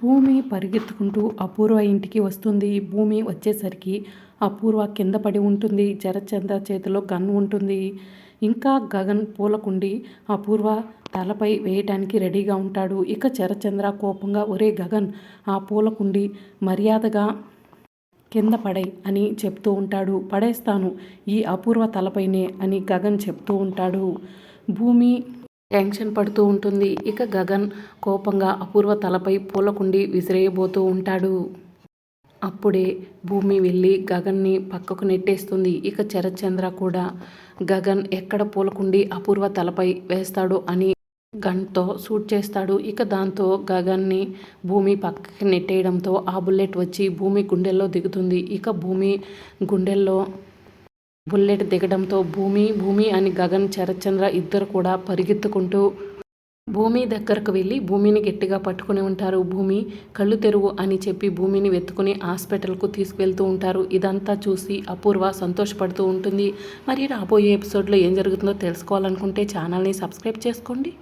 భూమి పరిగెత్తుకుంటూ అపూర్వ ఇంటికి వస్తుంది. భూమి వచ్చేసరికి అపూర్వ కింద పడి ఉంటుంది. జరచంద్ర చేతిలో గన్ ఉంటుంది. ఇంకా గగన్ పూలకుండి అపూర్వ తలపై వేయటానికి రెడీగా ఉంటాడు. ఇక చరచంద్ర కోపంగా ఒరే గగన్ ఆ పూలకుండి మర్యాదగా కింద పడై అని చెప్తూ ఉంటాడు. పడేస్తాను ఈ అపూర్వ తలపైనే అని గగన్ చెప్తూ ఉంటాడు. భూమి టెన్షన్ పడుతూ ఉంటుంది. ఇక గగన్ కోపంగా అపూర్వ తలపై పూలకుండి విసిరేయబోతూ ఉంటాడు. అప్పుడే భూమి వెళ్ళి గగన్ని పక్కకు నెట్టేస్తుంది. ఇక చరచంద్ర కూడా గగన్ ఎక్కడ పూలకుండి అపూర్వ తలపై వేస్తాడు అని గన్తో షూట్ చేస్తాడు. ఇక దాంతో గగన్ని భూమి పక్కకి నెట్టేయడంతో ఆ బుల్లెట్ వచ్చి భూమి గుండెల్లో దిగుతుంది. ఇక భూమి గుండెల్లో బుల్లెట్ దిగడంతో భూమి భూమి అని గగన్ చరచంద్ర ఇద్దరు కూడా పరిగెత్తుకుంటూ భూమి దగ్గరకు వెళ్ళి భూమిని గట్టిగా పట్టుకుని ఉంటారు. భూమి కళ్ళు తెరువు అని చెప్పి భూమిని వెతుకుని హాస్పిటల్కు తీసుకువెళ్తూ ఉంటారు. ఇదంతా చూసి అపూర్వ సంతోషపడుతూ ఉంటుంది. మరి రాబోయే ఎపిసోడ్లో ఏం జరుగుతుందో తెలుసుకోవాలనుకుంటే ఛానల్ని సబ్స్క్రైబ్ చేసుకోండి.